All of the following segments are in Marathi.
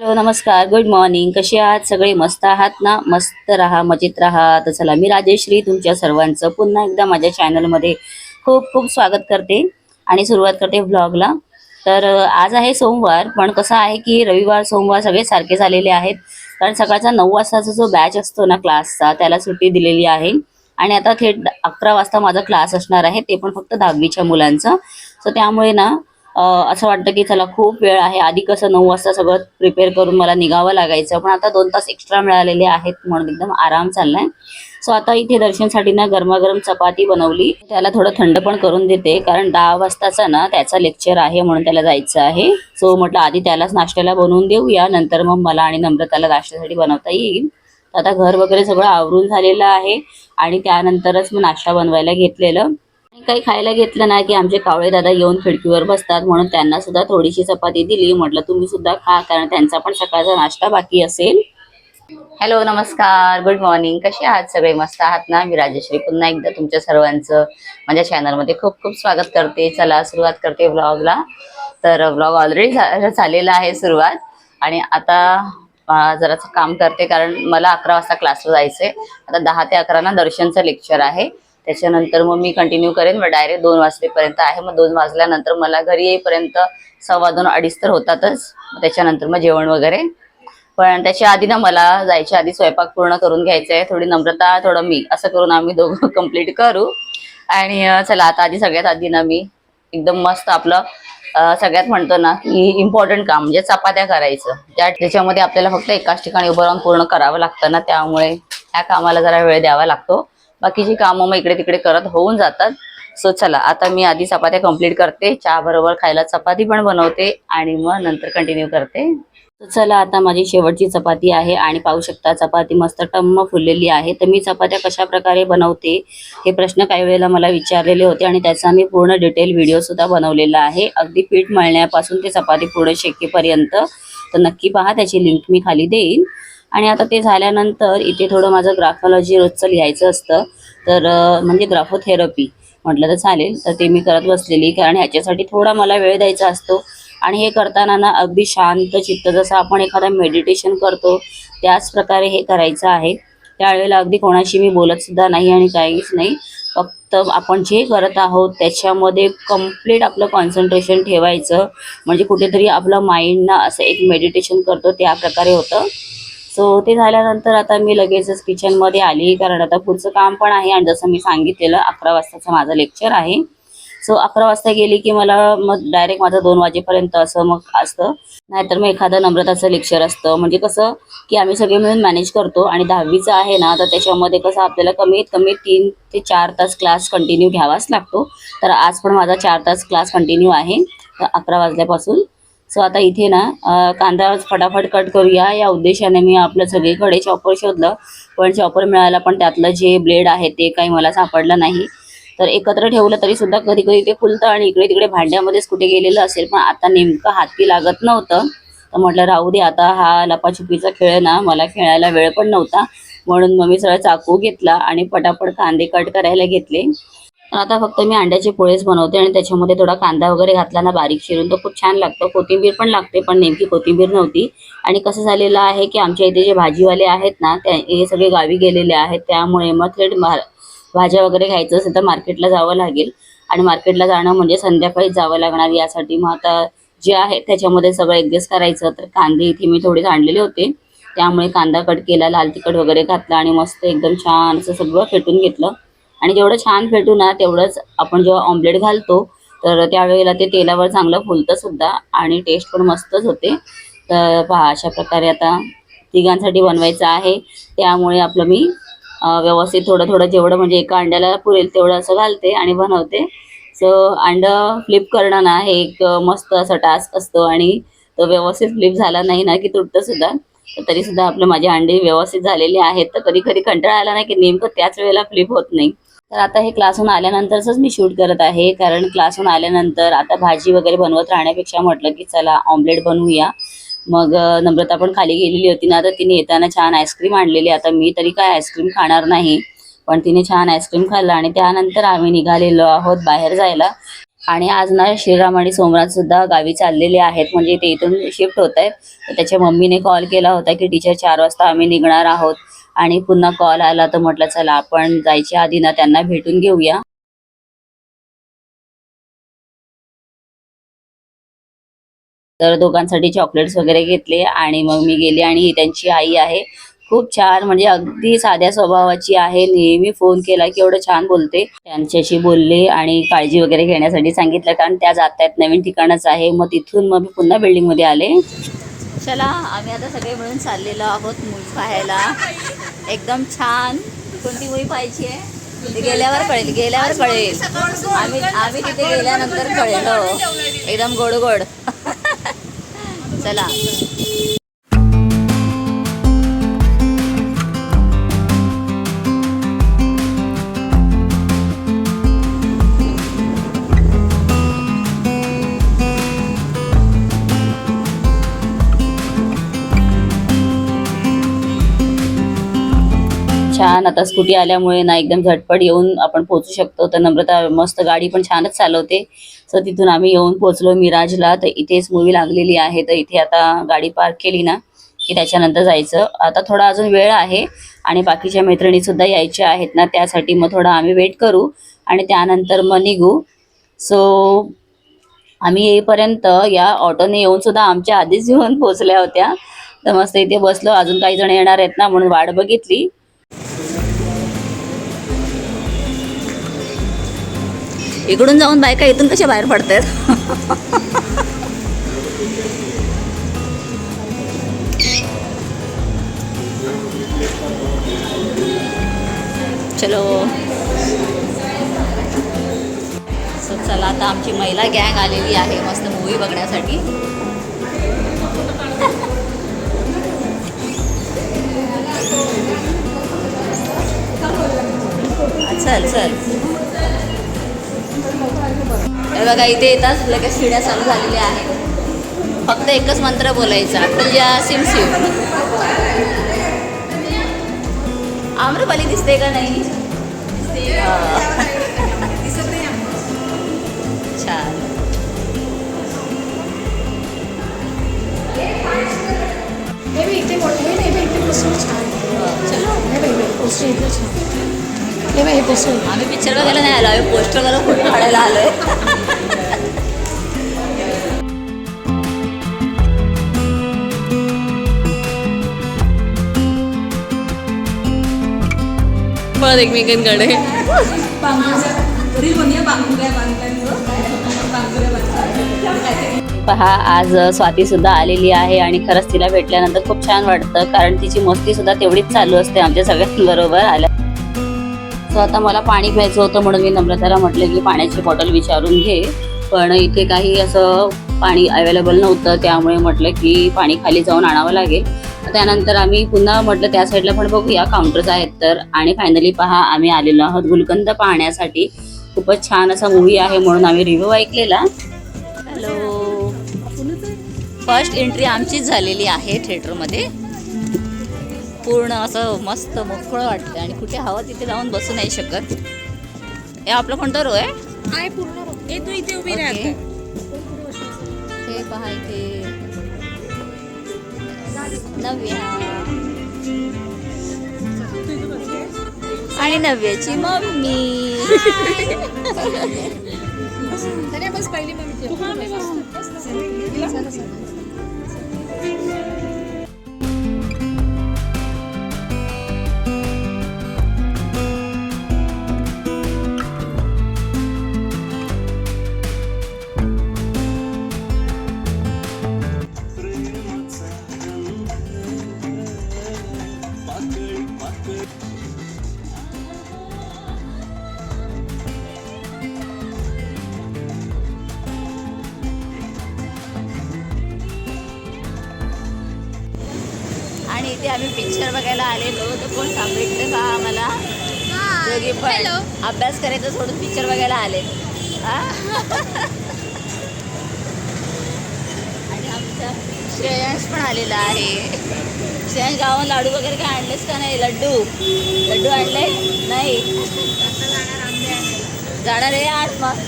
हॅलो नमस्कार. गुड मॉर्निंग कसे आहात? सगळे मस्त आहात ना? मस्त राहा मजेत राहा. तर चला मी राजेश्री तुमच्या सर्वांचं पुन्हा एकदा माझ्या चॅनलमध्ये खूप खूप स्वागत करते आणि सुरुवात करते व्लॉगला तर आज आहे सोमवार पण कसं आहे की रविवार सोमवार सगळे सारखे झालेले आहेत. कारण सकाळचा नऊ वाजताचा जो बॅच असतो ना क्लासचा त्याला सुट्टी दिलेली आहे. आणि आता थेट अकरा वाजता माझा क्लास असणार आहे. ते पण फक्त दहावीच्या मुलांचं. सो त्यामुळे ना असं वाटतं की चला खूप वेळ आहे. आधी कसं नऊ वाजता सगळं प्रिपेअर करून मला निघावं लागायचं. पण आता दोन तास एक्स्ट्रा मिळालेले आहेत म्हणून एकदम आराम चाललाय. सो आता इथे दर्शनसाठी ना गरमागरम चपाती बनवली. त्याला थोडं थंड पण करून देते. कारण दहा वाजताचा ना त्याचा लेक्चर आहे म्हणून त्याला जायचं आहे. सो म्हटलं आधी त्यालाच नाश्त्याला बनवून देऊया. नंतर मग मला आणि नम्रताला नाश्त्यासाठी बनवता येईल. आता घर वगैरे सगळं आवरून झालेलं आहे. आणि त्यानंतरच मग नाश्ता बनवायला घेतलेलं. काही खायला घेतलं ना की आमचे कावळे दादा येऊन खिडकीवर बसतात म्हणून त्यांना सुद्धा थोडीशी चपाती दिली. म्हटलं तुम्ही सुद्धा खा कारण त्यांचा पण सकाळचा नाश्ता बाकी असेल. हॅलो नमस्कार. गुड मॉर्निंग कसे आहात सगळे? मस्त आहात ना? मी राजेश्री. पुन्हा एकदा तुमच्या सर्वांचं माझ्या चॅनलमध्ये खूप खूप स्वागत करते. चला सुरुवात करते व्लॉगला तर व्लॉग ऑलरेडी झालेला आहे सुरुवात. आणि आता जरासं काम करते कारण मला अकरा वाजता क्लासला जायचं आहे आता दहा ते अकरा ना दर्शनचं लेक्चर आहे. त्याच्यानंतर मग मी कंटिन्यू करेन. मग डायरेक्ट दोन वाजतेपर्यंत आहे. मग दोन वाजल्यानंतर मला घरी येईपर्यंत सव्वा दोन अडीच तर होतातच. त्याच्यानंतर मग जेवण वगैरे. पण त्याच्या आधी ना मला जायच्या आधी स्वयंपाक पूर्ण करून घ्यायचा आहे. थोडी नम्रता थोडं मी असं करून आम्ही दोघं कंप्लीट करू. आणि चला आता आधी सगळ्यात आधी ना मी एकदम मस्त आपलं सगळ्यात म्हणतो ना की इम्पॉर्टंट काम म्हणजे चपात्या करायचं. त्या त्याच्यामध्ये आपल्याला फक्त एकाच ठिकाणी उभं राहून पूर्ण करावं लागतं ना. त्यामुळे ह्या कामाला जरा वेळ द्यावा लागतो. बाकीची कामं मग इकडे तिकडे करत होऊन जातात. सो चला आता मी आधी चपात्या कंप्लीट करते. चहा बरोबर खायला चपाती पण बनवते आणि मग नंतर कंटिन्यू करते. चला आता माझी शेवटची चपाती आहे आणि पाहू शकता चपाती मस्त टम्म फुललेली आहे. तर मी चपात्या कशा प्रकारे बनवते हे प्रश्न काही वेळेला मला विचारलेले होते आणि त्याचा मी पूर्ण डिटेल व्हिडिओ सुद्धा बनवलेला आहे. अगदी पीठ मळण्यापासून ते चपाती पूर्ण शेकेपर्यंत. तर नक्की पहा त्याची लिंक मी खाली देईन. आणि आता ते झाल्यानंतर इथे थोडं माझं ग्राफॉलॉजी रोजचं लिहायचं असतं. तर म्हणजे ग्राफोथेरपी म्हटलं तर चालेल. तर ते मी करत बसलेली कारण ह्याच्यासाठी थोडा मला वेळ द्यायचा असतो. आणि हे करताना ना अगदी शांत चित्त जसं आपण एखादं मेडिटेशन करतो त्याच प्रकारे हे करायचं आहे. त्यावेळेला अगदी कोणाशी मी बोलत सुद्धा नाही आणि काहीच नाही. फक्त आपण जे करत आहोत त्याच्यामध्ये कंप्लीट आपलं कॉन्सन्ट्रेशन ठेवायचं. म्हणजे कुठेतरी आपलं माइंड ना असं एक मेडिटेशन करतो त्या प्रकारे होतं. सो ते झाल्यानंतर आता मी लगेचच किचनमध्ये आली कारण आता पुढचं काम पण आहे आणि जसं मी सांगितलेलं अकरा वाजताचं माझं लेक्चर आहे. सो अकरा वाजता गेली की मला मग डायरेक्ट माझं दोन वाजेपर्यंत असं मग असतं. नाहीतर मग एखादं नम्रताचं लेक्चर असतं. म्हणजे कसं की आम्ही सगळे मिळून मॅनेज करतो आणि दहावीचं आहे ना तर त्याच्यामध्ये कसं आपल्याला कमीत कमी तीन ते चार तास क्लास कंटिन्यू घ्यावाच लागतो. तर आज पण माझा चार तास क्लास कंटिन्यू आहे. तर अकरा वाजल्यापासून सो आता इथे ना कांदा फटाफट कट करूया. या उद्देशाने मी आपलं सगळीकडे चॉपर शोधलं. पण चॉपर मिळाला पण त्यातलं जे ब्लेड आहे ते काही मला सापडलं नाही. तर एकत्र ठेवलं तरी सुद्धा कधी कधी ते फुलतं आणि इकडे तिकडे भांड्यामध्येच कुठे गेलेलं असेल. पण आता नेमकं हाती लागत नव्हतं. तर म्हटलं राहू दे आता हा लपाछुपीचा खेळ ना मला खेळायला वेळ पण नव्हता. म्हणून मग मी सरळ चाकू घेतला आणि पटापट कांदे कट करायला घेतले. आता फक्त मी अंड्याचे पोळेच बनवते आणि त्याच्यामध्ये थोडा कांदा वगैरे घातला ना बारीक शिरून तो खूप छान लागतो. कोथिंबीर पण लागते पण नेमकी कोथिंबीर नव्हती. आणि कसं झालेलं आहे की आमच्या इथे जे भाजीवाले आहेत ना त्या हे सगळे गावी गेलेले आहेत. त्यामुळे मग थेट भाज्या वगैरे घ्यायचं असेल तर मार्केटला जावं लागेल. आणि मार्केटला जाणं म्हणजे संध्याकाळीच जावं लागणार यासाठी. मग आता जे आहे त्याच्यामध्ये सगळं ॲडजस्ट करायचं. तर कांदे इथे मी थोडे आणलेले होते. त्यामुळे कांदा कट केला लाल तिखट वगैरे घातला आणि मस्त एकदम छान असं सगळं फेटून घेतलं. आणि जेवढं छान फेटू ना तेवढंच आपण जेव्हा ऑमलेट घालतो तर त्यावेळेला ते तेलावर चांगलं फुलतं सुद्धा आणि टेस्ट पण मस्तच होते. तर पहा अशा प्रकारे आता तिघांसाठी बनवायचं आहे. त्यामुळे आपलं मी व्यवस्थित थोडं थोडं जेवढं म्हणजे एका अंड्याला पुरेल तेवढं असं घालते आणि बनवते. सो अंडं फ्लिप करणं ना हे एक मस्त असं टास्क असतो आणि तो व्यवस्थित फ्लिप झाला नाही ना की तुटतं सुद्धा. तर तरीसुद्धा आपलं माझे अंडे व्यवस्थित झालेले आहेत. तर कधी कधी कंटाळा आला नाही की नेमकं त्याच वेळेला फ्लिप होत नाही. तर आता हे क्लासहून आल्यानंतरच मी शूट करत आहे. कारण क्लासहून आल्यानंतर आता भाजी वगैरे बनवत राहण्यापेक्षा म्हटलं की चला ऑमलेट बनवूया. मग नम्रता पण खाली गेलेली होती ना तर तिने येताना छान आईस्क्रीम आणलेली. आता मी तरी काय आईस्क्रीम खाणार नाही पण तिने छान आईस्क्रीम खाल्लं आणि त्यानंतर आम्ही निघालेलो आहोत बाहेर जायला. आणि आज ना श्रीराम आणि सोमराज सुद्धा गावी चाललेले आहेत. म्हणजे ते इथून शिफ्ट होत आहेत तर त्याच्या मम्मीने कॉल केला होता की टीचर चार वाजता आम्ही निघणार आहोत. आणि पुन्हा कॉल आला तर म्हटलं चला आपण जायच्या आधी ना त्यांना भेटून घेऊया. तर दोघांसाठी चॉकलेट्स वगैरे घेतले आणि मग मी गेले आणि ही त्यांची आई आहे. खूप छान म्हणजे अगदी साध्या स्वभावाची आहे. नेहमी फोन केला की एवढं छान बोलते. त्यांच्याशी बोलले आणि काळजी वगैरे घेण्यासाठी सांगितलं कारण त्या जात आहेत नवीन ठिकाणच आहे. मग तिथून मग मी पुन्हा बिल्डिंगमध्ये आले. चला आम्ही आता सगळे मिळून चाललेलो आहोत मूवी पाहायला. एकदम छान. कोणती मूवी पाहायची आहे ते गेल्यावर कळेल गेल्यावर कळेल. आम्ही आम्ही तिथे गेल्यानंतर कळेल हो. एकदम गोड गोड. चला. छान आता स्कूटी आल्यामुळे ना एकदम झटपट येऊन आपण पोहोचू शकतो. तर नम्रता मस्त गाडी पण छानच चालवते. तर तिथून आम्ही येऊन पोहोचलो मिराजला. तर इथेच मूवी लागलेली आहे. तर इथे आता गाडी पार्क केली ना की त्याच्यानंतर जायचं. आता थोडा अजून वेळ आहे आणि बाकीच्या मैत्रिणी सुद्धा यायच्या आहेत ना त्यासाठी मग थोडा आम्ही वेट करू आणि त्यानंतर मग निघू. सो आम्ही येईपर्यंत या ऑटोने येऊन सुद्धा आमच्या आधीच येऊन पोहोचल्या होत्या. तर मस्त इथे बसलो. अजून काही जण येणार आहेत ना म्हणून वाट बघितली. इकडून जाऊन बायका इथून कशा बाहेर पडतात चलो. सो चला आता आमची महिला गँग आलेली आहे मस्त मूवी बघण्यासाठी. चल चल. हे बघा इथे येताच लगेच शिड्या चालू झालेल्या आहेत. फक्त एकच मंत्र बोलायचा तुझ्या सिम सिम. आम्रपाली दिसते का नाही? हा. छान. हे इथे मोठे हे नाही बघ इथे छान. चलो. हे बघ हे बघ, हे पोस्टर आम्ही पिक्चर बघायला नाही आलो आम्ही पोस्टर बघायला फोटो काढायला आलोय. परत एकमेकांकडे. पहा आज स्वाती सुद्धा आलेली आहे आणि खरंच तिला भेटल्यानंतर खूप छान वाटतं कारण तिची मस्ती सुद्धा तेवढीच चालू असते आमच्या सगळ्यांबरोबर आल्या सो आता मला पाणी प्यायचं होतं म्हणून मी नम्रताला म्हटलं की पाण्याची बॉटल विचारून घे. पण इथे काही असं पाणी अवेलेबल नव्हतं त्यामुळे म्हटलं की पाणी खाली जाऊन आणावं लागेल. त्यानंतर आम्ही पुन्हा म्हटलं त्या साईडला पण बघूया काउंटर्स आहेत तर. आणि फायनली पहा आम्ही आलेलो आहोत गुलकंद पाहण्यासाठी. खूपच छान असा मूवी आहे म्हणून आम्ही रिव्ह्यू ऐकलेला. हॅलो फर्स्ट एंट्री आमचीच झालेली आहे थिएटरमध्ये पूर्ण असं मस्त मोकळं वाटतं आणि कुठे हवं तिथे जाऊन बसू नाही शकत हे आपलं कोणतं रो आहे आहे पूर्ण हे तू इथे उभी. राहते हे पहा इथे नव्या आणि नव्याची मम्मी बस पहिली मम्मी आम्ही पिक्चर बघायला आलेलो तर कोण भेटलं का आम्हाला? दोघी पण अभ्यास करायचं सोडून पिक्चर बघायला आले? आणि आमचा श्रेयांश पण आलेला आहे. श्रेयांश गावात लाडू वगैरे काय आणलेस का नाही? लड्डू. लड्डू आणले? नाही. जाणार आहे आज मग.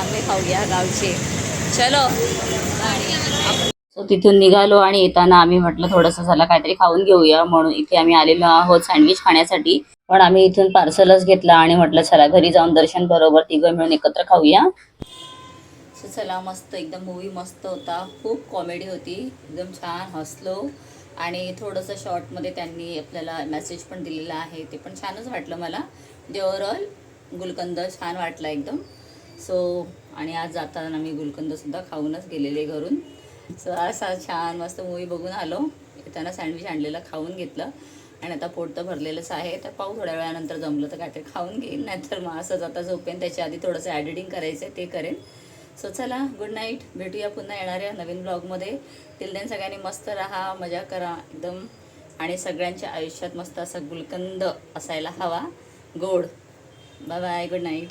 आंबे खाऊया गावचे. चलो. सो तिथून निघालो आणि येताना आम्ही म्हटलं थोडंसं झालं काहीतरी खाऊन घेऊया. म्हणून इथे आम्ही आलेलो आहोत सँडविच खाण्यासाठी. पण आम्ही इथून पार्सलच घेतला आणि म्हटलं चला घरी जाऊन दर्शन बरोबर तिघं मिळून एकत्र खाऊया. सो चला मस्त एकदम मूवी मस्त होता. खूप कॉमेडी होती. एकदम छान हसलो. आणि थोडंसं शॉर्टमध्ये त्यांनी आपल्याला मेसेज पण दिलेला आहे. ते पण छानच वाटलं मला. म्हणजे ओव्हरऑल गुलकंद छान वाटला एकदम. सो आणि आज जाताना मी गुलकंदसुद्धा खाऊनच गेलेले घरून. सो असा छान मस्त मूवी बघून आलो. येताना सँडविच आणलेलं खाऊन घेतलं. आणि आता पोट तर भरलेलंच आहे. तर पाहू थोड्या वेळानंतर जमलं तर काहीतरी खाऊन घेईन. नाहीतर मग असंच आता झोपेन. त्याच्या आधी थोडंसं ॲडिटिंग करायचं आहे ते करेन. सो चला गुड नाईट भेटूया पुन्हा येणाऱ्या नवीन ब्लॉगमध्ये टिल देन सगळ्यांनी मस्त राहा मजा करा एकदम. आणि सगळ्यांच्या आयुष्यात मस्त असा गुलकंद असायला हवा. गोड. Bye bye good night